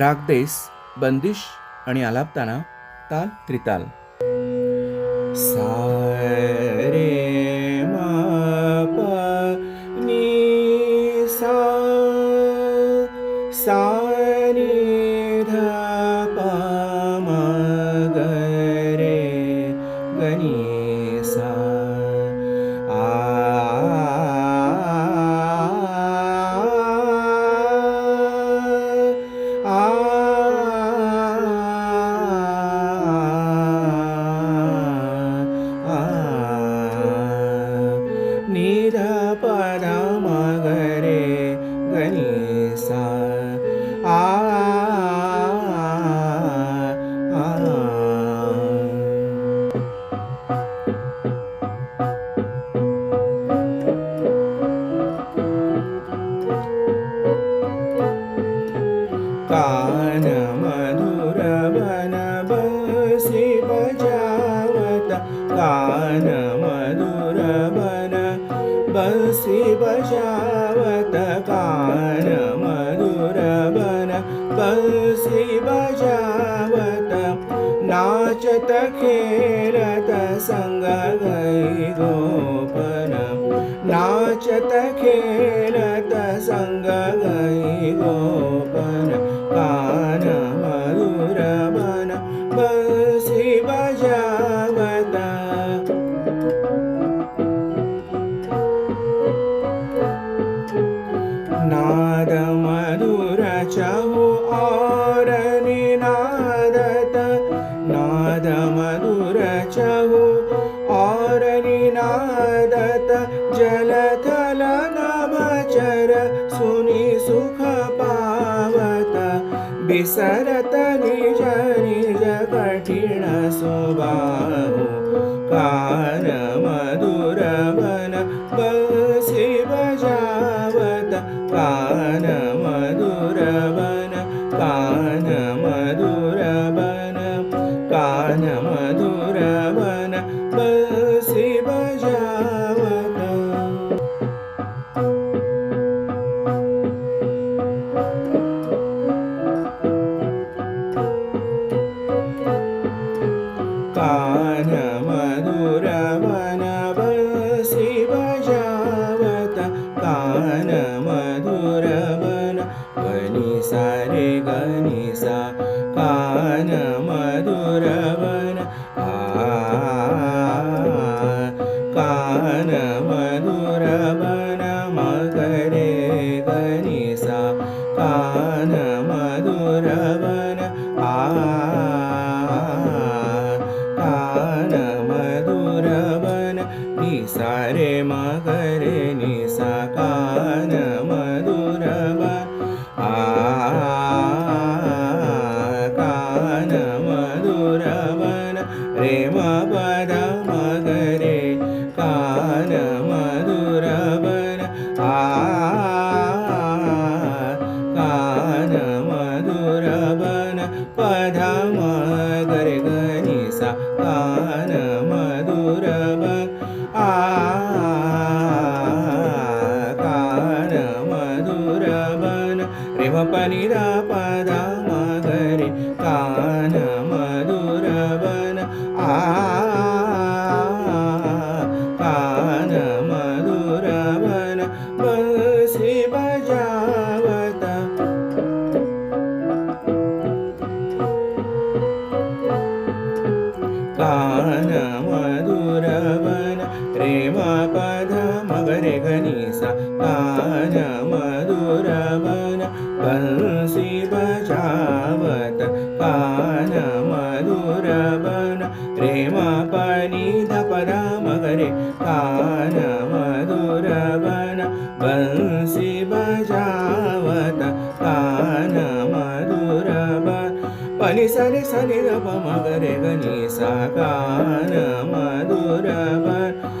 रागदेस बंदिश आणि आलापताना ताल त्रिताल सा रे सा सा 干你啊！干你。पुसि बजावत पार मधुर वन पुल्सि बजावत नाचत खल तसङ्गै गो पन नाचत खल तसङ्ग चहु औरनि नाद नदमनुर चहु औरनि नाद जलथलनवचर सुनि सुख पावत बिसरत निज निज कठिण सोवाहु कार പാന മധുരമന ನಿ ಸಾರೆ ಮಗರೆ ನಿ ಸಕಾನ ಮಧುರವ ಆ ಕಾನ ಮಧುರವನ ರೇ ಮದ ಮಗರೆ ಕಾನ ಮಧುರವನ ಆ ಕಾನ ಮಧುರವನ ಪದ ಮಗರೆ ಗ Sarah. मन बंसी बजावत पान मधुर बन रेमा पनि धपरा मगरे कान मधुर बन बंसी बजावत कान मधुर बन पनि सरे सरे रप मगरे गनी सा कान मधुर बन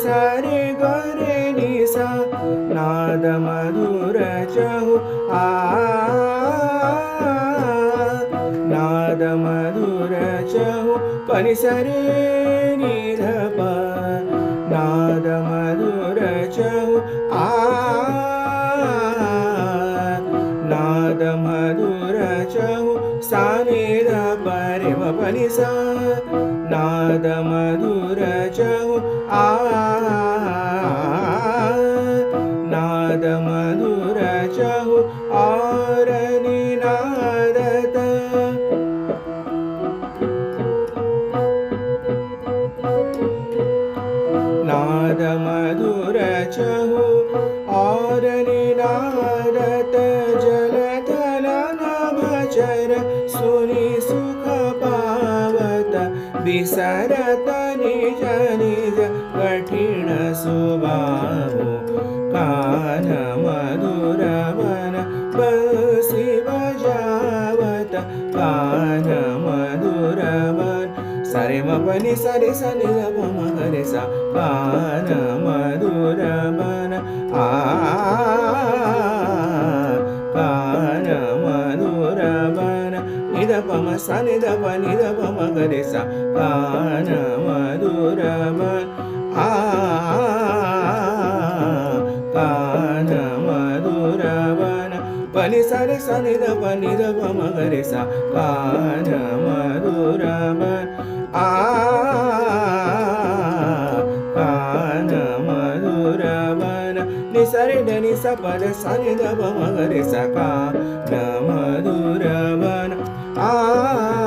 సరి గొరి నిస నాద మధుర చహు ఆ నాద మధుర చహు పని సరి నిధప నాద మధుర చహు ఆ నాద మధుర చహు సానిధ పరి పని సా నాద మధుర చహు ఆ ना मधुर चरनि नाद जलथन भजन सुनि सुख पावत विसरत विसरतनि जनिज कठिण शोबु काल मधुरवन ని సరి సని గమ హరి స పాన మధుర మన ఆ పాన మధుర మన నిద పమ స నిద ప నిద పమ హరి స పాన మధుర మన ఆ పాన మధుర మన పని సరి సని ద పని ద పమ హరి పాన మధుర సరిడని సపద సరిద మగరి సకా నమధురవన ఆ